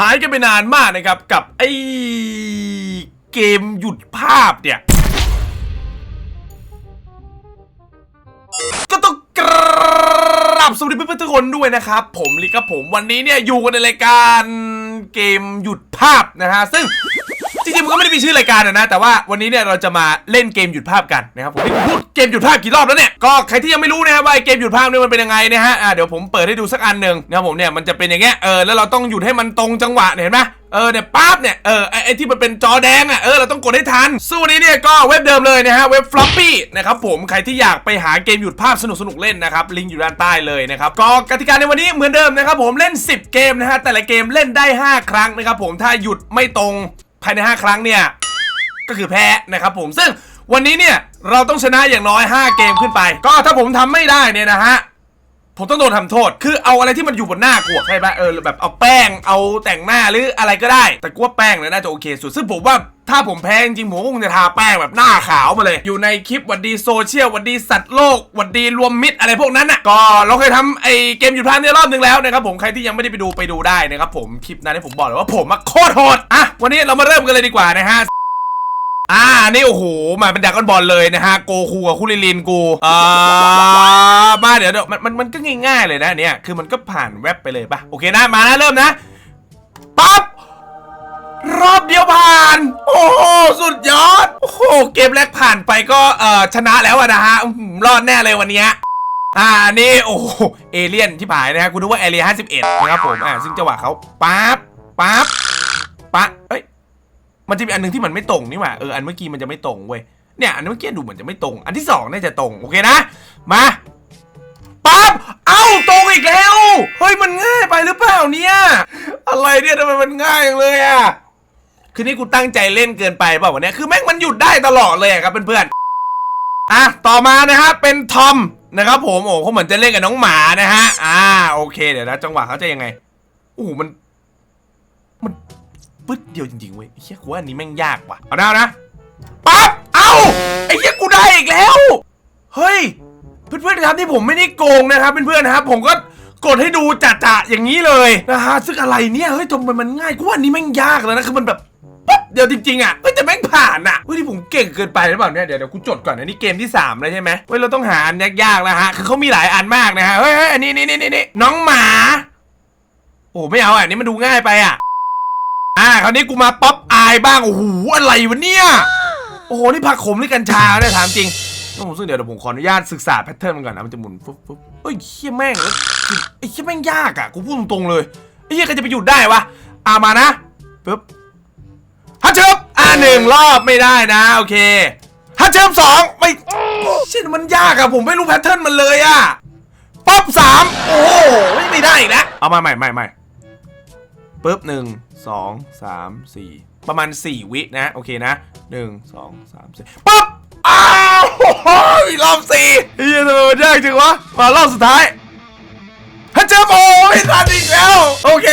หายกันไปนานมากนะครับ กับไอ้เกมหยุดภาพเนี่ย ก็ต้องกราบสวัสดีเพื่อนๆทุกคนด้วยนะครับ ผมลิกับผมวันนี้เนี่ยอยู่กันในรายการเกมหยุดภาพนะฮะ ซึ่ง มันก็ไม่ได้มีชื่อรายการนะ แต่ว่าวันนี้เนี่ยเราจะมาเล่นเกมหยุดภาพกันนะครับผมพูดเกมหยุดภาพกี่รอบแล้วเนี่ย ก็ใครที่ยังไม่รู้นะครับว่าไอเกมหยุดภาพเนี่ยมันเป็นยังไงนะฮะอะเดี๋ยวผมเปิดให้ดูสักอันหนึ่งนะครับผมเนี่ยมันจะเป็นอย่างเงี้ยเออแล้วเราต้องหยุดให้มันตรงจังหวะเห็นไหมเออเนี่ยปั๊บเนี่ยเออไอ้ที่มันเป็นจอแดงอะเออเราต้องกดให้ทันสู้นี้เนี่ยก็เว็บเดิมเลยนะฮะเว็บ floppy นะครับผมใครที่อยากไปหาเกมหยุดภาพสนุกๆเล่นนะครับลิงก์อยู่ด้านใต้เลยนะครับก็กติกาในวันนี้เหมือนเดิมนะครับผมเล่น 10 เกมนะฮะแต่ละเกมเล่นได้ 5 ครั้งนะครับผมถ้าหยุดไม่ตรง ภายใน 5 ครั้งเนี่ย ก็คือแพ้นะครับผมซึ่งวันนี้เนี่ยเราต้องชนะอย่างน้อย 5 เกมขึ้นไป ก็ถ้าผมทำไม่ได้เนี่ยนะฮะ ผมต้องโดนทำโทษ คือเอาอะไรที่มันอยู่บนหน้ากูใช่ปะเออแบบเอาแป้ง เอาแต่งหน้าหรืออะไรก็ได้ แต่กูว่าแป้งเนี่ยน่าจะโอเคสุด ซึ่งผมว่าถ้าผมแพ้จริงผมก็คงจะทาแป้งแบบหน้าขาวมาเลย อยู่ในคลิปวัดดีโซเชียลวัดดีสัตว์โลกวัดดีรวมมิตรอะไรพวกนั้นอะ ก็เราเคยทำไอเกมหยุดพันเนี่ยรอบหนึ่งแล้วนะครับผม ใครที่ยังไม่ได้ไปดูไปดูได้นะครับผม คลิปนั้นที่ผมบอกเลยว่าผมอะโคตรโหด อะ วันนี้เรามาเริ่มกันเลยดีกว่านะฮะ อ่า นี่โอ้โห มาเป็นดรากอนบอลเลยนะฮะ โกคูกับคุริลินกู อ่า มาเดี๋ยวเดี๋ยวมันมันมันก็ง่ายๆเลยนะเนี่ย คือมันก็ผ่านเว็บไปเลยป่ะ โอเคนะ มานะเริ่มนะ ปั๊บ รอบเดียวผ่าน โอ้โห สุดยอด โอ้โห เกมแรกผ่านไปก็เอ่อชนะแล้วอะนะฮะอื้อหือรอดแน่เลยวันเนี้ย อ่า นี่ โอ้โหเอเลี่ยนที่ผายนะฮะกูนึกว่าเอเลี่ยน51 นะครับผม อ่า ซึ่งจังหวะเขาปั๊บ ปั๊บปั๊บเอ้ย มันจะมีอันหนึงที่มันไม่ตรงนี่หว่าเอออันเมื่อกี้มันจะไม่ตรงเว้ยเนี่ยอันเมื่อกี้ดูเหมือนจะไม่ตรง อันที่สองน่าจะตรงโอเคนะมาปั๊บเอ้าตรงอีกแล้วเฮ้ยมันง่ายไปหรือเปล่าเนี่ยอะไรเนี่ยทำไมมันง่ายจังเลยอะคือนี่กูตั้งใจเล่นเกินไปเปล่าวะเนี่ยคือแม่งมันหยุดได้ตลอดเลยครับเพื่อนๆอะต่อมานะฮะเป็นทอมนะครับผมโอ้เขาเหมือนจะเล่นกับน้องหมานะฮะอ่าโอเคเดี๋ยวนะจังหวะเขาจะยังไงโอ้มันมัน ปึ๊ดเดียวจริงๆเว้ยไอ้เฮียกูว่าอันนี้แม่งยากว่ะเอาหน้านะปั๊บเอ้าไอ้เฮียกูได้อีกแล้ว เฮ้ย เพื่อนๆครับที่ผมไม่ได้โกงนะครับเพื่อนๆนะครับ ผมก็กดให้ดูจ่าๆอย่างนี้เลยนะฮะซึ่งอะไรเนี่ยเฮ้ยทำไมมันง่ายกูว่าอันนี้แม่งยากแล้วนะคือมันแบบปั๊บเดียวจริงๆอะเฮ้ยแต่แม่งผ่านอะเฮ้ยที่ผมเก่งเกินไปหรือเปล่าเนี่ยเดี๋ยวเดี๋ยวกูจดก่อนอันนี้เกมที่สามแล้วใช่ไหมเฮ้ยเราต้องหาอันยากๆแล้วฮะคือเขามีหลายอันมากนะฮะเฮ้ยเฮ้ยอันนี้นี่นี่นี่น้องหมา โอ้ไม่เอาอะอันนี้มันดูง่ายไปอะ อ่าคราวนี้กูมาป๊อปอายบ้าง โอ้โห อะไรวะเนี่ย โอ้โห นี่ผักขมหรือกัญชาเนี่ยถามจริงก็ผมซึ่งเดี๋ยวเดี๋ยวผมขออนุญาตศึกษาแพทเทิร์นมันก่อนนะ มันจะหมุนปุ๊บปุ๊บเอ้ยเฮี้ยแม่งแล้วไอ้เฮี้ยแม่งยากอะ กูพูดตรงๆเลย ไอ้เฮี้ยใครจะไปหยุดได้วะ อ่ามานะปุ๊บฮัทเชิบอ่าหนึ่งรอบไม่ได้นะ โอเคฮัทเชิบสองไม่เช่นมันยากอะผมไม่รู้แพทเทิร์นมันเลยอะป๊อปสามโอ้โหไม่ได้อีกแล้วเอามาใหม่ใหม่ใหม่ ปุ๊บหนึ่งสองสามสี่ประมาณสี่วินะ โอเคนะหนึ่งสองสามสี่ปุ๊บ อ้าวโอ้ยรอบสี่เฮียทำไมมันยากจังวะ มารอบสุดท้ายฮัจเจอโอ้ไม่ทันอีกแล้ว โอเค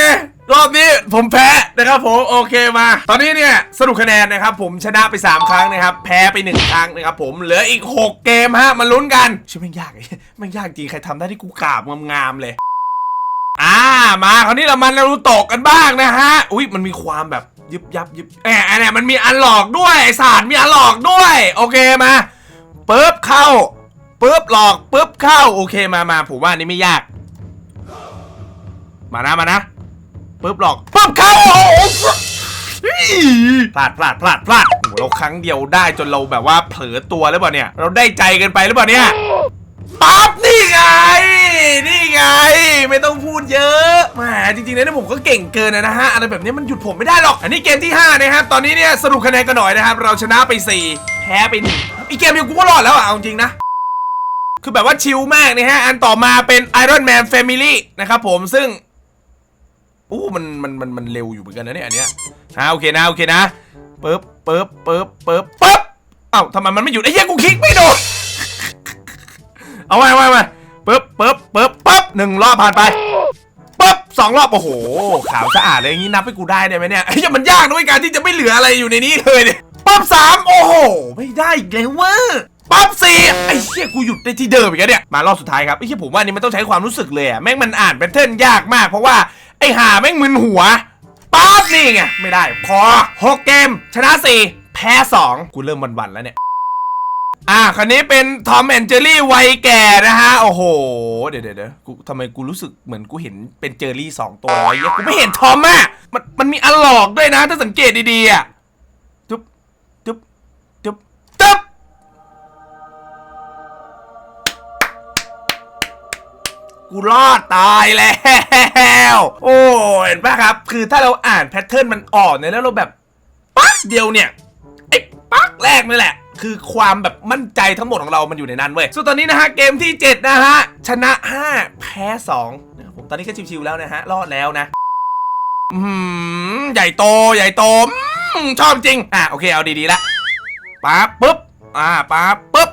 รอบนี้ผมแพ้นะครับผม โอเคมา ตอนนี้เนี่ย สรุปคะแนนนะครับ ผมชนะไป 3 ครั้งนะครับ แพ้ไป 1 ครั้งนะครับผม เหลืออีก 6 เกมฮะ มาลุ้นกันชื่อแม่งยากไอ้ม่งยากจริง ใครทำได้ที่กูกราบงามๆเลย อ่ามาคราวนี้เรามานารูโตะกันบ้างนะฮะ อุ้ยมันมีความแบบยึบยับยึบแหมเนี่ยมันมีอันหลอกด้วยไอศาสตร์มีอันหลอกด้วย โอเคมาปึ๊บเข้าปึ๊บหลอกปึ๊บเข้าโอเคมามาผมว่านี้ไม่ยาก มานะมานะปึ๊บหลอกปึ๊บเข้าพลาดพลาดพลาดพลาดโหเราครั้งเดียวได้จนเราแบบว่าเผลอตัวหรือเปล่าเนี่ย เราได้ใจกันไปหรือเปล่าเนี่ยปั๊บนี่ไง นี่ไง ไม่ต้องพูดเยอะแหมจริงๆแล้วเนี่ยผมก็เก่งเกินนะฮะอะไรแบบนี้มันหยุดผมไม่ได้หรอก อันนี้เกมที่5นะครับตอนนี้เนี่ยสรุปคะแนนกันหน่อยนะครับเราชนะไป 4 แพ้ไป1อีกเกมเดียวกูก็รอดแล้วอะเอาจริงนะคือแบบว่าชิลมากนะฮะ อันต่อมาเป็น Iron Man Family นะครับผมซึ่งอู้มันมันมันมันเร็วอยู่เหมือนกันนะเนี่ยอันเนี้ยอ่าโอเคนะโอเคนะปึ๊บปึ๊บปึ๊บปึ๊บปึ๊บเอ้าทำไมมันไม่หยุดไอ้เหี้ยกูคลิกไม่โดนเอาไว้ไว้ไว้ ปึ๊บปึ๊บปึ๊บปึ๊บหนึ่งรอบผ่านไปปึ๊บสองรอบโอ้โหขาวสะอาดเลยอย่างนี้นับให้กูได้ได้ไหมเนี่ยไอ้เหี้ยมันยากด้วยการที่จะไม่เหลืออะไรอยู่ในนี้เลยเนี่ยปึ๊บสามโอ้โหไม่ได้อีกแล้วเว้ยปั๊บสี่ไอ้เหี้ยกูหยุดได้ที่เดิมอีกแล้วเนี่ยมารอบสุดท้ายครับไอ้เหี้ยผมว่านนี้มันต้องใช้ความรู้สึกเลยอะแม่งมันอ่านแพทเทิร์นยากมาก เพราะว่าไอ้ห่าแม่งมึนหัวป๊าบนี่ไงไม่ได้พอ6เกมชนะ4แพ้2กูเริ่มวันๆแล้วเนี่ย อะคันนี้เป็นทอมแอนเจอรี่วัยแก่นะฮะ โอ้โหเดี๋ยวเดี๋ยวเดี๋ยวกูทำไมกูรู้สึกเหมือนกูเห็นเป็นเจอรี่สองตัวไอ้กูไม่เห็นทอมอะมันมันมีอันหลอกด้วยนะ ถ้าสังเกตดีๆอะจุ๊บจุ๊บจุ๊บจุ๊บกูรอดตายแล้ว โอ้เห็นปะครับ คือถ้าเราอ่านแพทเทิร์นมันออกเนี่ยแล้วเราแบบ ปั๊กเดียวเนี่ยไอ้ปั๊กแรกนี่แหละ คือความแบบมั่นใจทั้งหมดของเรามันอยู่ในนั้นเว้ยส่วนตอนนี้นะฮะเกมที่ 7 นะฮะ ชนะ 5 แพ้ 2นะครับผมตอนนี้ก็ชิวๆแล้วนะฮะ รอดแล้วนะอืมใหญ่โตใหญ่โตอืมชอบจริง อะโอเคเอาดีๆละปั๊บปุ๊บ อ่าปั๊บปุ๊บ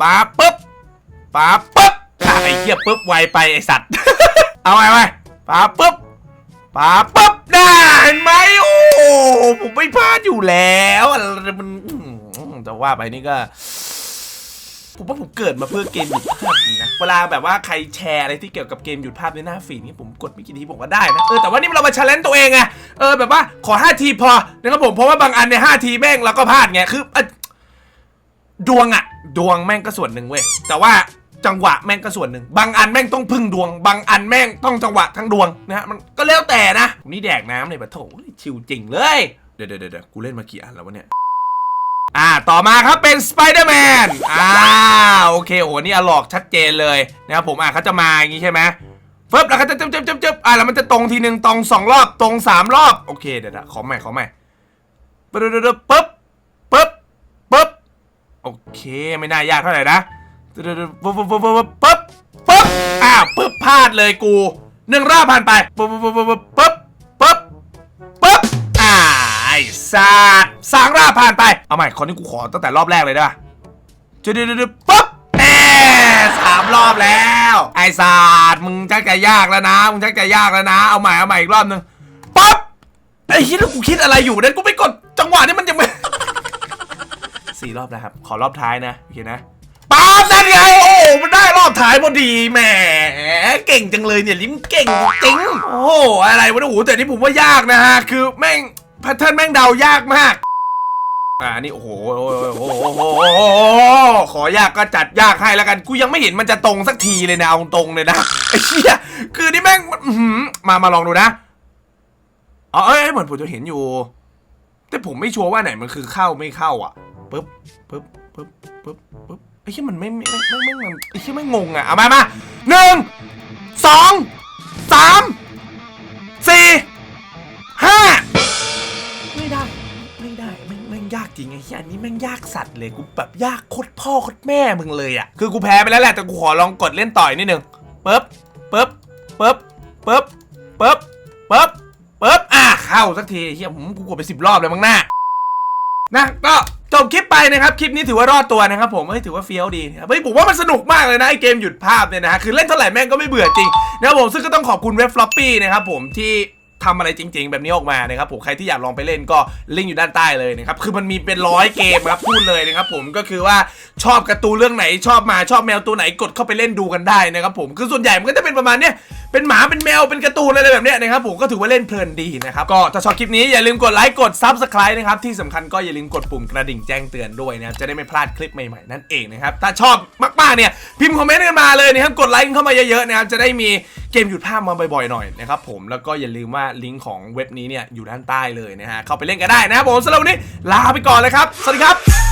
ปั๊บปุ๊บป๊าบปุ๊บไอ้เหี้ยปุ๊บไวไปไอสัตว์ เอาไว้ไว้ป๊าบปุ๊บป๊าบปุ๊บได้เห็นไหมโอ้ผมไม่พลาดอยู่แล้วอะไรมัน แต่ว่าไปนี่ก็ผมว่าผมเกิดมาเพื่อเกมหยุดภาพจริงนะ เวลาแบบว่าใครแชร์อะไรที่เกี่ยวกับเกมหยุดภาพในหน้าฟีดนี่ผมกดไม่กี่ทีผมก็ได้นะ เออแต่ว่านี่เรามาชาเลนจ์ตัวเองไง เออแบบว่าขอ 5 ทีพอนะครับผม เพราะว่าบางอันใน 5 ทีแม่งเราก็พลาดไง คืออดวงอะดวงแม่งก็ส่วนหนึ่งเว้ย แต่ว่าจังหวะแม่งก็ส่วนหนึ่ง บางอันแม่งต้องพึ่งดวง บางอันแม่งต้องจังหวะทั้งดวงนะฮะมันก็แล้วแต่นะ นี่แดกน้ำเลยปะโถชิวจริงเลย เดี๋ยวเดี๋ยวเดี๋ยวกูเล่นมากี่อันแล้ววะเนี่ย อ่า ต่อมาครับเป็นสไปเดอร์แมนอ่าโอเคโอ้โหนี่อะหลอกชัดเจนเลยนะครับผมอะเขาจะมาอย่างงี้ใช่ไหมเฟึบแล้วเขาจะจึ๊บจึ๊บจึ๊บจึ๊บอะแล้วมันจะตรงทีหนึ่งตรงสองรอบตรงสามรอบโอเคเดี๋ยวนะขอใหม่ขอใหม่ปึ๊บปึ๊บปึ๊บปึ๊บปึ๊บโอเคไม่น่ายากเท่าไหร่นะปึ๊บปึ๊บปึ๊บปึ๊บปึ๊บปึ๊บปึ๊บอ้าวปึ๊บพลาดเลยกูหนึ่งรอบผ่านไปปึ๊บปึ๊บปึ๊บปึ๊บ สัตว์สามรอบผ่านไป เอาใหม่คนนี้กูขอตั้งแต่รอบแรกเลยได้ปะจุดจุดจุดปึ๊บแหมสามรอบแล้ว ไอ้สัตว์มึงชักจะยากแล้วนะ มึงชักจะยากแล้วนะ เอาใหม่เอาใหม่อีกรอบหนึ่งปึ๊บไอ้คิดแล้วกูคิดอะไรอยู่เนี่ยกูไปกดจังหวะนี้มันยังไม่สี่รอบนะครับ ขอรอบท้ายนะโอเคนะป๊าบนั่นไงโอ้มันได้รอบท้ายพอดีแหมเก่งจังเลยเนี่ยลิ้มเก่งจริงโอ้อะไรวะเนี่ยโอ้แต่นี่ผมว่ายากนะฮะคือแม่ง แพทเทิร์นแม่งเดายากมาก อ่านี่โอ้โหโอ้โหโอ้โหโอ้โหโอ้โหขอยากก็จัดยากให้แล้วกัน กูยังไม่เห็นมันจะตรงสักทีเลยนะเอาตรงเลยนะไอ้เหี้ยคือนี่แม่งอื้อหือมามาลองดูนะอ๋อเอ้ยเหมือนผมจะเห็นอยู่ แต่ผมไม่ชัวร์ว่าไหนมันคือเข้าไม่เข้าอะปึ๊บปึ๊บปึ๊บปึ๊บปึ๊บไอ้ที่มันไม่ไม่ไม่ไม่ไม่ไอ้ที่ไม่งงอะเอามามาหนึ่งสอง จริงไอ้ที่อันนี้แม่งยากสัตว์เลยกูแบบยากโคตรพ่อโคตรแม่มึงเลยอะคือกูแพ้ไปแล้วแหละแต่กูขอลองกดเล่นต่อยนิดนึงปึ๊บปึ๊บปึ๊บปึ๊บปึ๊บปึ๊บปึ๊บอะเข้าสักทีเฮียผมกูกดไปสิบรอบเลยมั้งหน้านะก็จบคลิปไปนะครับ คลิปนี้ถือว่ารอดตัวนะครับผมเฮ้ยถือว่าเฟี้ยวดีนะครับเฮ้ยผมว่ามันสนุกมากเลยนะไอเกมหยุดภาพเนี่ยนะฮะคือเล่นเท่าไหร่แม่งก็ไม่เบื่อจริงนะครับผมซึ่งก็ต้องขอบคุณเว็บฟลอปปี้นะครับผมที่ ทำอะไรจริงๆ แบบนี้ออกมานะครับผมใครที่อยากลองไปเล่นก็ลิงก์อยู่ด้านใต้เลยนะครับคือมันมีเป็นร้อยเกมครับพูดเลยนะครับผมก็คือว่าชอบการ์ตูนเรื่องไหนชอบหมาชอบแมวตัวไหนกดเข้าไปเล่นดูกันได้นะครับผมคือส่วนใหญ่มันก็จะเป็นประมาณเนี้ยเป็นหมาเป็นแมวเป็นการ์ตูนอะไรแบบเนี้ยนะครับผมก็ถือว่าเล่นเพลินดีนะครับก็ถ้าชอบคลิปนี้อย่าลืมกดไลค์กด Subscribe นะครับที่สำคัญก็อย่าลืมกดปุ่มกระดิ่งแจ้งเตือนด้วยนะครับจะได้ไม่พลาดคลิปใหม่ๆนั่นเองนะครับถ้าชอบมากๆเนี่ยพิมพ์คอมเมนต์กันมาเลยนะครับกดไลค์เข้ามาเยอะๆนะครับจะได้มี กมหยุดภาพมาบ่อยๆหน่อยนะครับผมแล้วก็อย่าลืมว่าลิงก์ของเว็บนี้เนี่ยอยู่ด้านใต้เลยนะฮะเข้าไปเล่นกันได้นะครับผมสำหรับวันนี้ลาไปก่อนเลยครับ สวัสดีครับ